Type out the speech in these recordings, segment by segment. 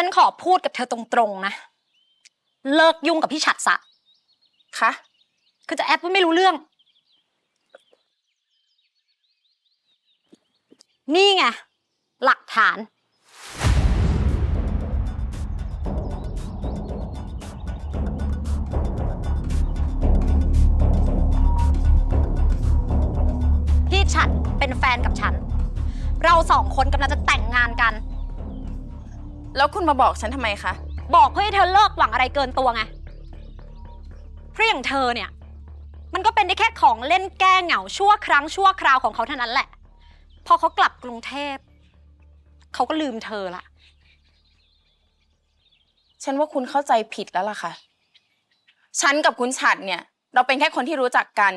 ฉันขอพูดกับเธอตรงๆนะ เลิกยุ่งกับพี่ฉัดซะคะคือจะแอปว่าไม่รู้เรื่อง นี่ไง หลักฐาน พี่ฉัดเป็นแฟนกับฉัน เราสองคนกำลังจะแต่งงานกัน แล้วคุณมาบอกฉันทำไมคะ บอกเพื่อให้เธอเลิกหวังอะไรเกินตัวไงเพราะอย่างเธอเนี่ย มันก็เป็นได้แค่ของเล่นแก้เหงาชั่วครั้งชั่วคราวของเขาเท่านั้นแหละ พอเขากลับกรุงเทพ เขาก็ลืมเธอละ ฉันว่าคุณเข้าใจผิดแล้วล่ะค่ะ ฉันกับคุณฉัดเนี่ย เราเป็นแค่คนที่รู้จักกัน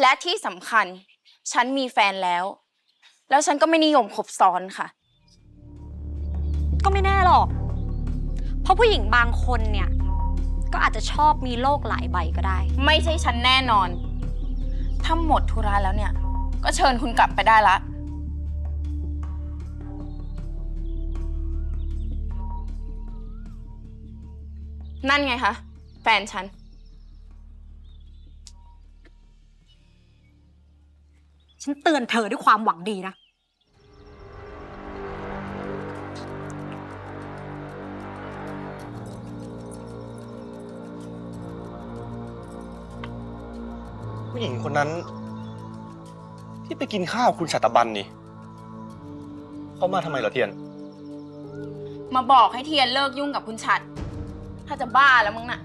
และที่สำคัญ ฉันมีแฟนแล้ว แล้วฉันก็ไม่นิยมคบซ้อนค่ะ ก็ไม่แน่หรอก เพราะผู้หญิงบางคนเนี่ย ก็อาจจะชอบมีโลกหลายใบก็ได้ ไม่ใช่ฉันแน่นอน ถ้าหมดธุระแล้วเนี่ย ก็เชิญคุณกลับไปได้ละ นั่นไงคะ แฟนฉัน ฉันเตือนเธอด้วยความหวังดีนะ ผู้หญิงคนนั้น ที่ไปกินข้าวคุณชาตบันนี่เขามาทำไมเหรอเทียน มาบอกให้เทียนเลิกยุ่งกับคุณชัด ถ้าจะบ้าแล้วมึงน่ะ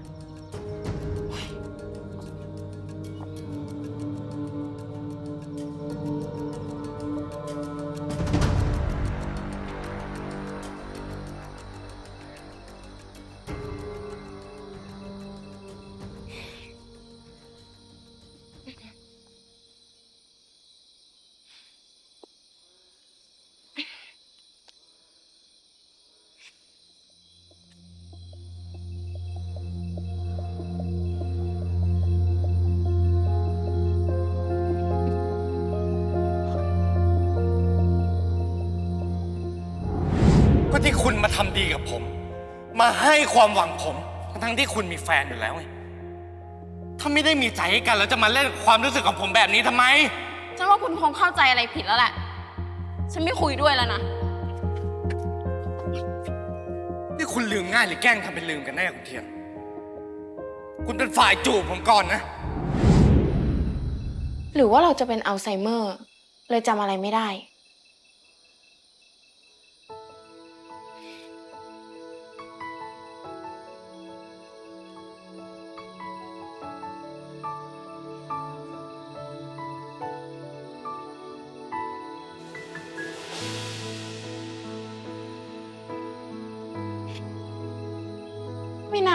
ที่คุณมาทำดีกับผม มาให้ความหวังผม ทั้งๆที่คุณมีแฟนอยู่แล้วไงถ้าไม่ได้มีใจให้กันแล้วจะมาเล่นความรู้สึกของผมแบบนี้ทำไม ฉันว่าคุณคงเข้าใจอะไรผิดแล้วแหละ ฉันไม่คุยด้วยแล้วนะ นี่คุณลืมง่ายหรือแกล้งทำเป็นลืมกันแน่คุณเทียน คุณเป็นฝ่ายจูบผมก่อนนะ หรือว่าเราจะเป็นอัลไซเมอร์ เลยจำอะไรไม่ได้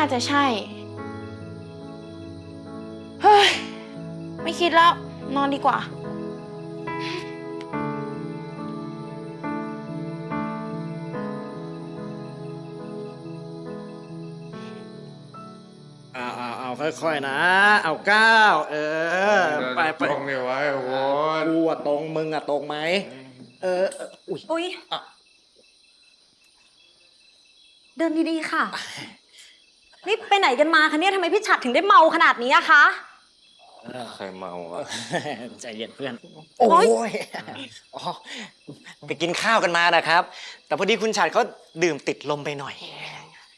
น่าจะใช่ เฮ้ย ไม่คิดแล้ว นอนดีกว่า เอาเอาเอาค่อยๆนะ เอาก้าวเออ ไปไปตรงนี่ไว้โว้ยกูอะตรงมึงอะตรงไหม เออเอออุ้ย อุ้ยอะเดินดีๆค่ะ นี่ไปไหนกันมาคะเนี่ยทำไมพี่ฉัดถึงได้เมาขนาดนี้อะคะ ใครเมาวะ ใจเย็นเพื่อน โอ้ย อ๋อไปกินข้าวกันมานะครับ แต่พอดีคุณฉัดเขาดื่มติดลมไปหน่อย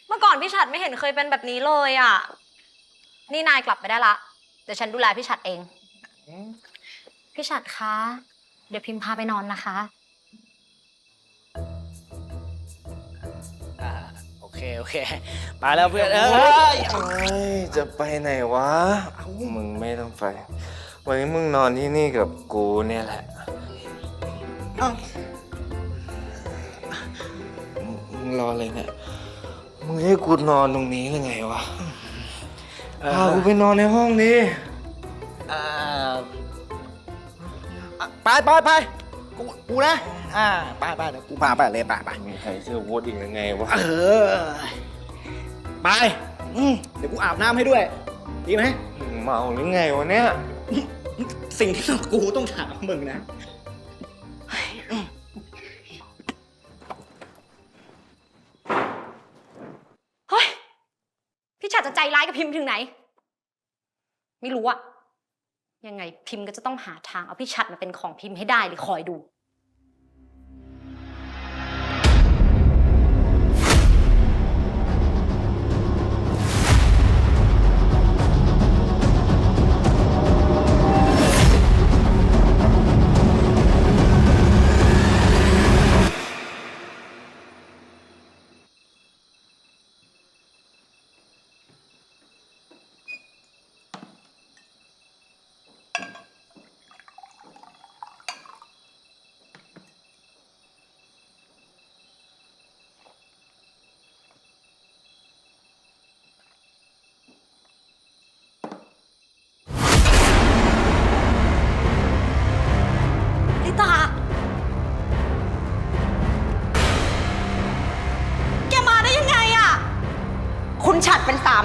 เมื่อก่อนพี่ฉัดไม่เห็นเคยเป็นแบบนี้เลยอะนี่นายกลับไปได้ละเดี๋ยวฉันดูแลพี่ฉัดเอง พี่ฉัดคะ เดี๋ยวพิมพาไปนอนนะคะ เคโอเคไปแล้วเพื่อนเออเอ้ยจะไปไหนวะ มึงไม่ต้องไป วันนี้มึงนอนที่นี่กับกูเนี่ยแหละ เอ้ามึงรอเลยเนี่ย มึงให้กูนอนตรงนี้ยังไงวะเออพากูไปนอนในห้องดิอ่าอะไปไปไปกูกูนะ อ่าไปไปเดี๋ยวกูพาไปเลยไปไปมีใครเชื่อโวดอีกยังไงวะ เออ ไปเดี๋ยวกูอาบน้ำให้ด้วย ดีไหม เมาหรือไงวะเนี่ย สิ่งที่กูต้องถามมึงนะ เฮ้ย พี่ฉัดจะใจร้ายกับพิมพ์ถึงไหน ไม่รู้อะยังไงพิมพ์ก็จะต้องหาทางเอาพี่ฉัดมาเป็นของพิมพ์ให้ได้เลยคอยดู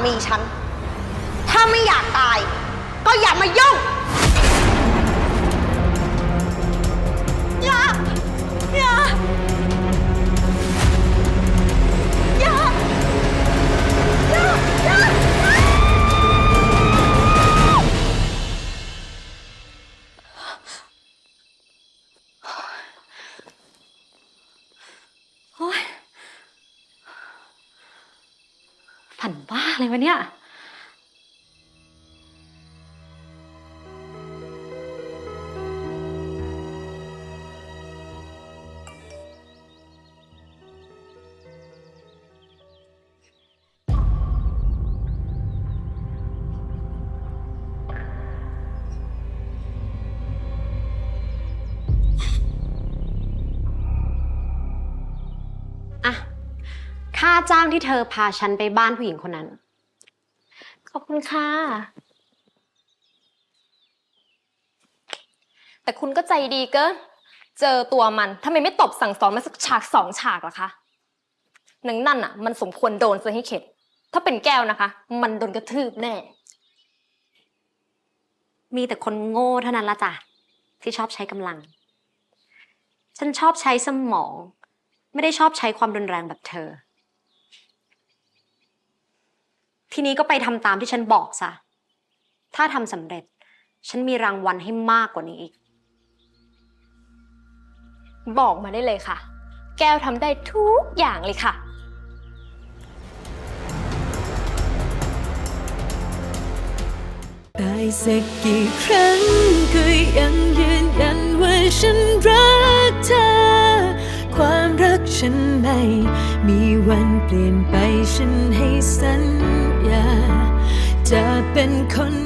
มีฉัน ถ้าไม่อยากตาย ก็อย่ามายุ่ง ฝันบ้าเลยวะเนี่ย ค่าจ้างที่เธอพาฉันไปบ้านผู้หญิงคนนั้น ขอบคุณค่ะ แต่คุณก็ใจดีเกิน เจอตัวมันทำไมไม่ตบสั่งสอนมาสักฉากสองฉากล่ะคะหนังนั่นอะ มันสมควรโดนซะให้เข็ด ถ้าเป็นแก้วนะคะ มันโดนกระทืบแน่ มีแต่คนโง่เท่านั้นละจ้ะ ที่ชอบใช้กำลัง ฉันชอบใช้สมอง ไม่ได้ชอบใช้ความรุนแรงแบบเธอ ทีนี้ก็ไปทำตามที่ฉันบอกซะ ถ้าทำสำเร็จ ฉันมีรางวัลให้มากกว่านี้อีก บอกมาได้เลยค่ะ แก้วทำได้ทุกอย่างเลยค่ะตายสักกี่ครั้งก็ยังยืนยันว่าฉันรักเธอ ความรักฉันไม่ มีวันเปลี่ยนไปฉันให้สัญ ญาจะเป็นคน